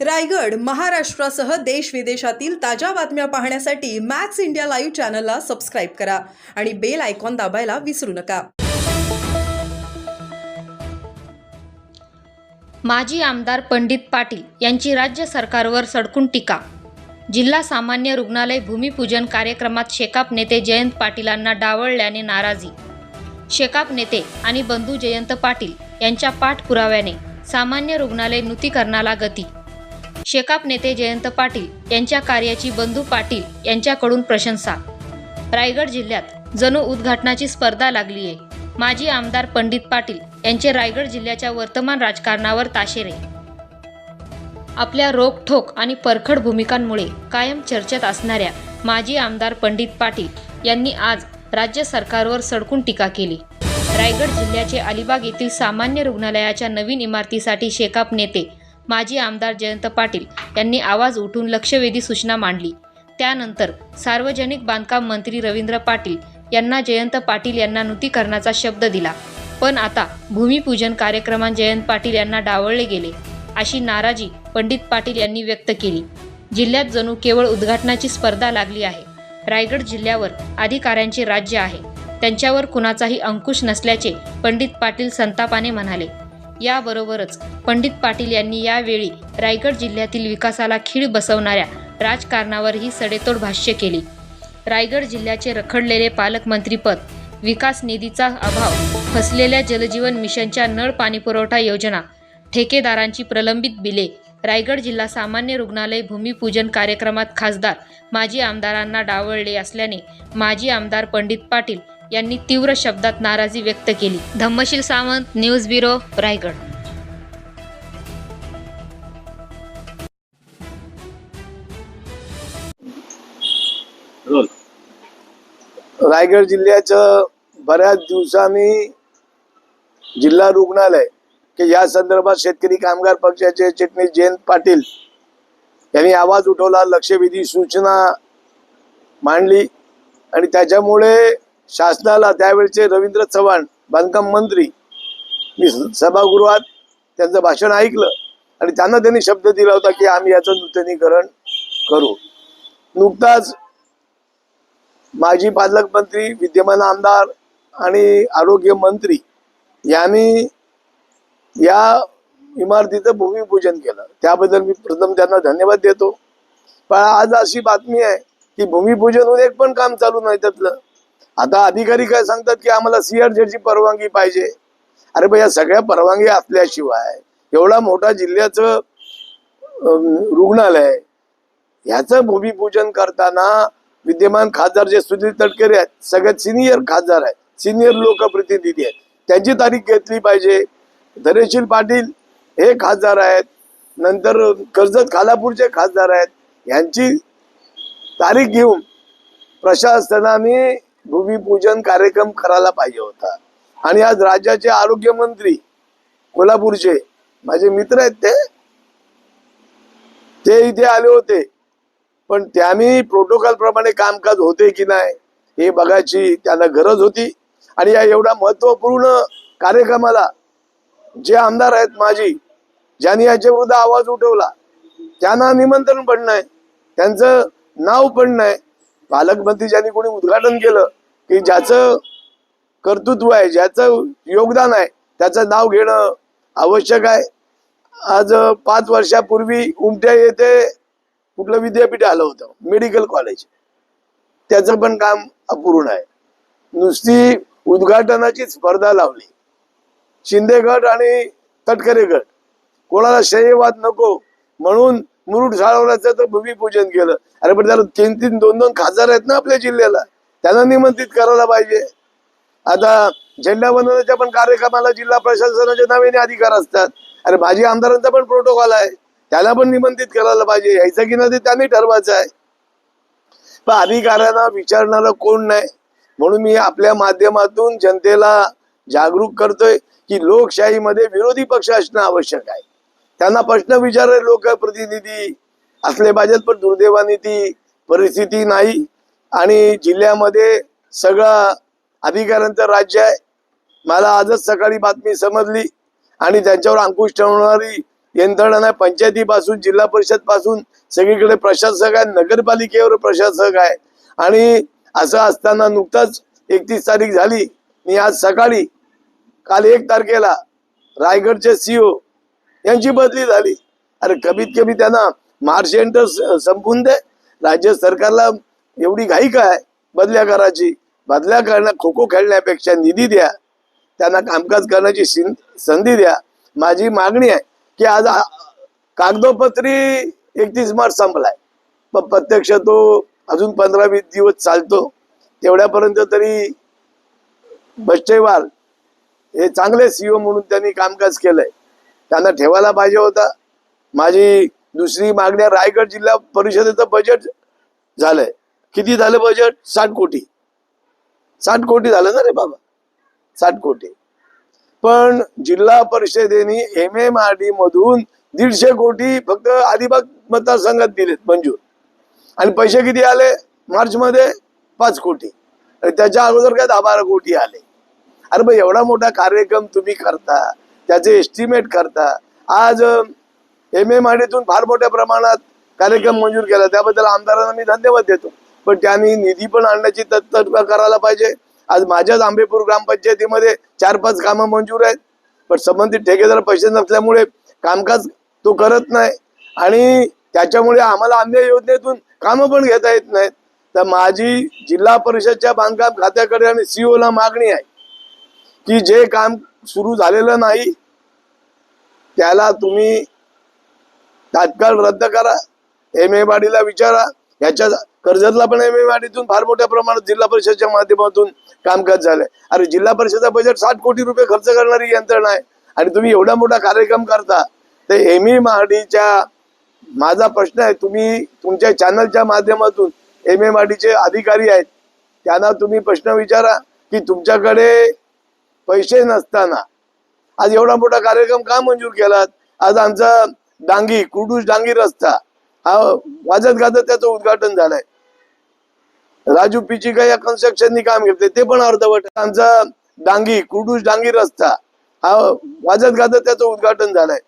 रायगड महाराष्ट्रासह देश विदेशातील ताज्या बातम्या पाहण्यासाठी मॅक्स इंडिया लाईव्ह चॅनलला सबस्क्राईब करा आणि बेल आयकॉन दाबायला विसरू नका. माजी आमदार पंडित पाटील यांची राज्य सरकारवर सडकून टीका. जिल्हा सामान्य रुग्णालय भूमिपूजन कार्यक्रमात शेकाप नेते जयंत पाटीलांना डावळल्याने नाराजी. शेकाप नेते आणि बंधू जयंत पाटील यांच्या पाठपुराव्याने सामान्य रुग्णालय नूतीकरणाला गती शेकाप नेते जयंत पाटील यांच्या कार्याची बंधू पाटील यांच्याकडून प्रशंसा. रायगड जिल्ह्यात जणू उद्घाटनाची स्पर्धा लागली आहे. माजी आमदार पंडित पाटील यांचे रायगड जिल्ह्याच्या वर्तमान राजकारणावर ताशेरे. आपल्या रोखठोक आणि परखड भूमिकांमुळे कायम चर्चेत असणाऱ्या माजी आमदार पंडित पाटील यांनी आज राज्य सरकारवर सडकून टीका केली. रायगड जिल्ह्याचे अलिबाग येथील सामान्य रुग्णालयाच्या नवीन इमारतीसाठी शेकाप नेते माजी आमदार जयंत पाटील यांनी आवाज उठून लक्षवेधी सूचना मांडली. त्यानंतर सार्वजनिक बांधकाम मंत्री रवींद्र पाटील यांना जयंत पाटील यांना नूतीकरणाचा शब्द दिला. पण आता भूमिपूजन कार्यक्रमात जयंत पाटील यांना डावळले गेले अशी नाराजी पंडित पाटील यांनी व्यक्त केली. जिल्ह्यात जणू केवळ उद्घाटनाची स्पर्धा लागली आहे. रायगड जिल्ह्यावर अधिकाऱ्यांचे राज्य आहे. त्यांच्यावर कुणाचाही अंकुश नसल्याचे पंडित पाटील संतापाने म्हणाले. याबरोबरच पंडित पाटील यांनी यावेळी रायगड जिल्ह्यातील विकासाला खीळ बसवणाऱ्या राजकारणावरही सडेतोड भाष्य केली. रायगड जिल्ह्याचे रखडलेले पालकमंत्रीपद विकास निधीचा अभाव फसलेल्या जलजीवन मिशनच्या नळ पाणीपुरवठा योजना ठेकेदारांची प्रलंबित बिले रायगड जिल्हा सामान्य रुग्णालय भूमिपूजन कार्यक्रमात खासदार माजी आमदारांना डावळले असल्याने माजी आमदार पंडित पाटील यांनी तीव्र शब्दात नाराजी व्यक्त केली. Dhammasheel Sawant news bureau Raigad. Raigad जिल्ह्याचं बऱ्याच दिवसांनी जिल्हा रुग्णालय की या संदर्भात शेतकरी कामगार पक्षाचे चिटणीस जयंत पाटील यांनी आवाज उठवला लक्षवेधी सूचना मांडली आणि त्याच्यामुळे शासनाला त्यावेळचे रवींद्र चव्हाण बांधकाम मंत्री मी सभागृहात त्यांचं भाषण ऐकलं आणि त्यांना त्यांनी शब्द दिला होता की आम्ही याचं नूतनीकरण करू. नुकताच माजी पालकमंत्री विद्यमान आमदार आणि आरोग्य मंत्री यांनी या इमारतीचं भूमिपूजन केलं. त्याबद्दल मी प्रथम त्यांना धन्यवाद देतो. पण आज अशी बातमी आहे की भूमिपूजन होऊन एक पण काम चालू नाही त्यातलं. आता अधिकारी काय सांगतात की आम्हाला सीआरझेडची परवानगी पाहिजे. अरे बा या सगळ्या परवानगी असल्याशिवाय एवढा मोठा जिल्ह्याचं रुग्णालय ह्याचं भूमिपूजन करताना विद्यमान खासदार जे सुनील तटकरे आहेत सगळ्यात सिनियर खासदार आहेत सिनियर लोकप्रतिनिधी आहेत त्यांची तारीख घेतली पाहिजे. धनेशील पाटील हे खासदार आहेत नंतर कर्जत खालापूरचे खासदार आहेत यांची तारीख घेऊन प्रशासनाने भूमिपूजन कार्यक्रम करायला पाहिजे होता. आणि आज राज्याचे आरोग्य मंत्री कोल्हापूरचे माझे मित्र आहेत ते ते इथे आले होते. पण त्यांनी प्रोटोकॉल प्रमाणे कामकाज होते की नाही हे बघायची त्यांना गरज होती. आणि या एवढा महत्त्वपूर्ण कार्यक्रमाला जे आमदार आहेत माझी ज्यांनी याच्या विरुद्ध आवाज उठवला त्यांना निमंत्रण पण नाही त्यांचं नाव पण नाही. पालकमंत्री ज्यांनी कोणी उद्घाटन केलं की ज्याचं कर्तृत्व आहे ज्याचं योगदान आहे त्याचं नाव घेणं आवश्यक आहे. आज पाच वर्षापूर्वी उमट्या येथे कुठलं विद्यापीठ आलं होतं मेडिकल कॉलेज. त्याचं पण काम अपूर्ण आहे. नुसती उद्घाटनाची स्पर्धा लावली. शिंदे गट आणि तटकरे गट. कोणाला शयवाद नको म्हणून मुरुड साळवण्याचं तर भूमिपूजन केलं. अरे पण त्याला तीन तीन दोन दोन खासदार आहेत ना आपल्या जिल्ह्याला. त्यांना निमंत्रित करायला पाहिजे. आता झेंडा वंदनाच्या पण कार्यक्रमाला जिल्हा प्रशासनाच्या नावाने अधिकार असतात. अरे भाजी आमदारांचा पण प्रोटोकॉल आहे. त्याला पण निमंत्रित करायला पाहिजे. यायचं की नाही ते त्यांनी ठरवायचं आहे. पण अधिकाऱ्यांना विचारणारा कोण नाही. म्हणून मी आपल्या माध्यमातून जनतेला जागरूक करतोय की लोकशाहीमध्ये विरोधी पक्ष असणं आवश्यक आहे. त्यांना प्रश्न विचारणारे लोकप्रतिनिधी असले पाहिजेत पण दुर्दैवाने ती परिस्थिती नाही. आणि जिल्ह्यामध्ये सगळं अधिकाऱ्यांचं राज्य आहे. मला आजच सकाळी बातमी समजली. आणि त्यांच्यावर अंकुश ठेवणारी यंत्रणा पंचायतीपासून जिल्हा परिषदपासून सगळीकडे प्रशासक आहे नगरपालिकेवर प्रशासक आहे. आणि असं असताना नुकताच एकतीस तारीख झाली. मी आज सकाळी काल एक तारखेला रायगडचे सीओ यांची बदली झाली. अरे कमीत कमी त्यांना मार्च एंटर संपून दे. राज्य सरकारला एवढी घाई काय? बदल्या करायची. बदल्या करणं खो खो खेळण्यापेक्षा निधी द्या. त्यांना कामकाज करण्याची संधी द्या. माझी मागणी आहे की आज कागदोपत्री एकतीस मार्च संपलाय. पण प्रत्यक्ष तो अजून पंधरा वीस दिवस चालतो. तेवढ्यापर्यंत तरी बच्चेवाल हे चांगले सीओ म्हणून त्यांनी कामकाज केलंय. त्यांना ठेवायला पाहिजे होता. माझी दुसरी मागणी रायगड जिल्हा परिषदेचं बजेट झालंय. किती झालं बजेट साठ कोटी. साठ कोटी झालं ना रे बाबा. साठ कोटी. पण जिल्हा परिषदेने एम एम आर डी मधून दीडशे कोटी फक्त अलिबाग मतदारसंघात दिलेत मंजूर. आणि पैसे किती आले? मार्च मध्ये पाच कोटी. आणि त्याच्या अगोदर काय दहा बारा कोटी आले. अरे मग एवढा मोठा कार्यक्रम तुम्ही करता. त्याचे एस्टिमेट करता. आज एम एम आडीतून फार मोठ्या प्रमाणात कार्यक्रम मंजूर केला. त्याबद्दल आमदारांना मी धन्यवाद देतो. पण त्यांनी निधी पण आणण्याची तत्पर करायला पाहिजे. आज माझ्याच आंबेपूर ग्रामपंचायतीमध्ये चार पाच कामं मंजूर आहेत. पण संबंधित ठेकेदार पैसे नसल्यामुळे कामकाज तो करत नाही. आणि त्याच्यामुळे आम्हाला अन्य योजनेतून कामं पण घेता येत नाहीत. तर माझी जिल्हा परिषदच्या बांधकाम खात्याकडे आणि सीओला ला मागणी आहे. की जे काम सुरू झालेलं नाही त्याला तुम्ही तात्काळ रद्द करा एम ए वाडीला विचारा. याच्या कर्जतला पण एम ए वाडीतून फार मोठ्या प्रमाणात जिल्हा परिषदच्या माध्यमातून कामकाज झालंय. अरे जिल्हा परिषदचा बजेट साठ कोटी रुपये खर्च करणारी यंत्रणा आहे. आणि तुम्ही एवढा मोठा कार्यक्रम करता तर एम ए महाडीच्या माझा प्रश्न आहे तुम्ही तुमच्या चॅनलच्या माध्यमातून एम ए चे अधिकारी आहेत त्यांना तुम्ही प्रश्न विचारा की तुमच्याकडे पैसे नसताना. आज एवढा मोठा कार्यक्रम का मंजूर केलात? आज आमचा डांगी कुडूस डांगी रस्ता हा वाजत गाजत त्याचं उद्घाटन झालंय. राजू पिचिका या कन्स्ट्रक्शननी काम घेतले ते पण अर्धवट. आमचा डांगी कुडूस डांगी रस्ता हा वाजत गाजत त्याचं उद्घाटन झालंय.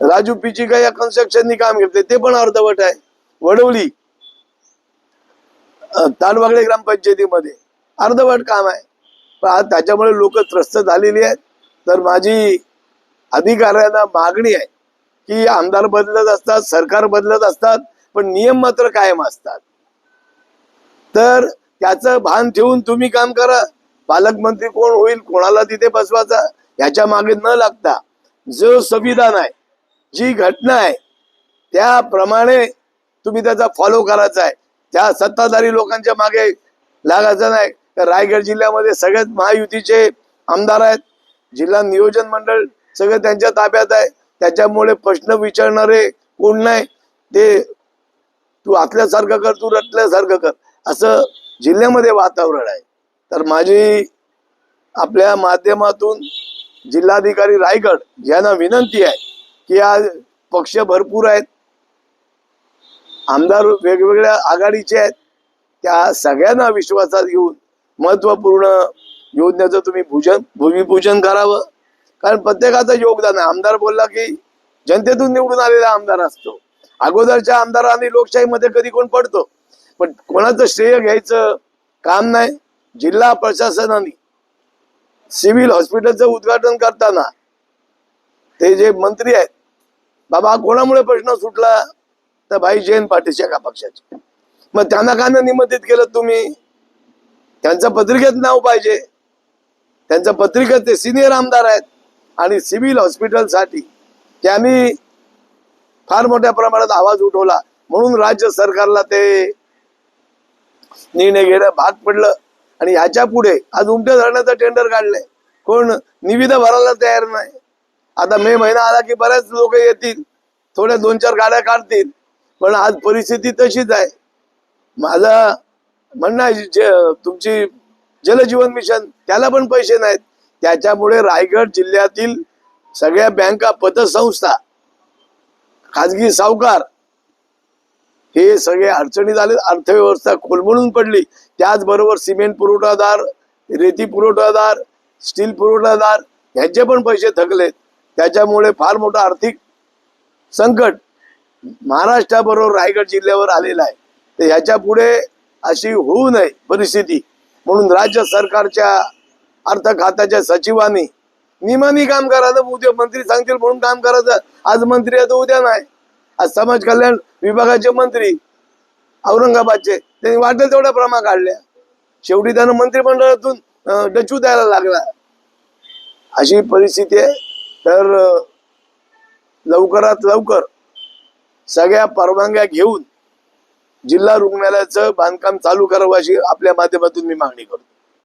राजू पिचिका या कन्स्ट्रक्शननी काम घेतले ते पण अर्धवट आहे. वडवली तालबागडे ग्रामपंचायतीमध्ये. अर्धवट काम आहे. त्याच्यामुळे लोक त्रस्त झालेली आहेत. तर माझी अधिकाऱ्यांना मागणी आहे की आमदार बदलत असतात सरकार बदलत असतात पण नियम मात्र कायम असतात. तर त्याचं भान ठेवून तुम्ही काम करा. पालकमंत्री कोण होईल कोणाला तिथे बसवायचा याच्या मागे न लागता जो संविधान आहे जी घटना आहे त्याप्रमाणे तुम्ही त्याचा फॉलो करायचा आहे. त्या सत्ताधारी लोकांच्या मागे लागायचं नाही. तर रायगड जिल्ह्यामध्ये सगळ्यात महायुतीचे आमदार आहेत. जिल्हा नियोजन मंडळ सगळं त्यांच्या ताब्यात आहे. त्याच्यामुळे प्रश्न विचारणारे कोण नाही. ते तू आतल्यासारखं कर तू रटल्यासारखं कर. असं जिल्ह्यामध्ये वातावरण आहे. तर माझी आपल्या माध्यमातून जिल्हाधिकारी रायगड यांना विनंती आहे की आज पक्ष भरपूर आहेत. आमदार वेगवेगळ्या आघाडीचे आहेत. त्या सगळ्यांना विश्वासात घेऊन महत्त्वपूर्ण योजनेचं तुम्ही भूजन भूमिपूजन करावं. कारण प्रत्येकाचं योगदान आहे. आमदार बोलला की जनतेतून निवडून आलेला आमदार असतो. अगोदरच्या आमदारांनी लोकशाहीमध्ये कधी कोण पडतो? पण कोणाचं श्रेय घ्यायचं काम नाही. जिल्हा प्रशासनाने सिव्हिल हॉस्पिटलचं उद्घाटन करताना ते जे मंत्री आहेत बाबा कोणामुळे प्रश्न सुटला? तर भाई जयंत पाटील शेका पक्षाचे. मग त्यांना का नाही निमंत्रित केलं तुम्ही? त्यांचं पत्रिकेत नाव पाहिजे. त्यांचं पत्रिकेत ते सिनियर आमदार आहेत आणि सिव्हिल हॉस्पिटलसाठी त्यांनी फार मोठ्या प्रमाणात आवाज उठवला. म्हणून राज्य सरकारला ते निर्णय घेणं भाग पडलं आणि ह्याच्या पुढे आज उमट्या धरण्याचं टेंडर काढलंय. कोण निविदा भरायला तयार नाही. आता मे महिना आला की बऱ्याच लोक येतील. थोड्या दोन चार गाड्या काढतील. पण आज परिस्थिती तशीच आहे. माझा म्हणणं जे तुमची जलजीवन मिशन त्याला पण पैसे नाहीत. त्याच्यामुळे रायगड जिल्ह्यातील सगळ्या बँका पतसंस्था खाजगी सावकार हे सगळे अडचणी आले अर्थव्यवस्था कोलमडून पडली. त्याचबरोबर सिमेंट पुरवठादार रेती पुरवठादार स्टील पुरवठादार ह्यांचे पण पैसे थकलेत. त्याच्यामुळे फार मोठं आर्थिक संकट महाराष्ट्राबरोबर रायगड जिल्ह्यावर आलेलं आहे. तर ह्याच्या पुढे अशी होऊ नये परिस्थिती. म्हणून राज्य सरकारच्या अर्थ खात्याच्या सचिवांनी निमानी काम करायचं उद्या मंत्री सांगतील म्हणून काम करायचं. आज मंत्री आहे तर उद्या नाही. आज समाज कल्याण विभागाचे मंत्री औरंगाबादचे त्यांनी वाटेल तेवढ्या प्रमा काढल्या. शेवटी त्यानं मंत्रिमंडळातून डचू द्यायला लागला. अशी परिस्थिती आहे. तर लवकरात लवकर सगळ्या परवानग्या घेऊन जिल्हा रुग्णालयाचं बांधकाम चालू करावं अशी आपल्या माध्यमातून मी मागणी करतो.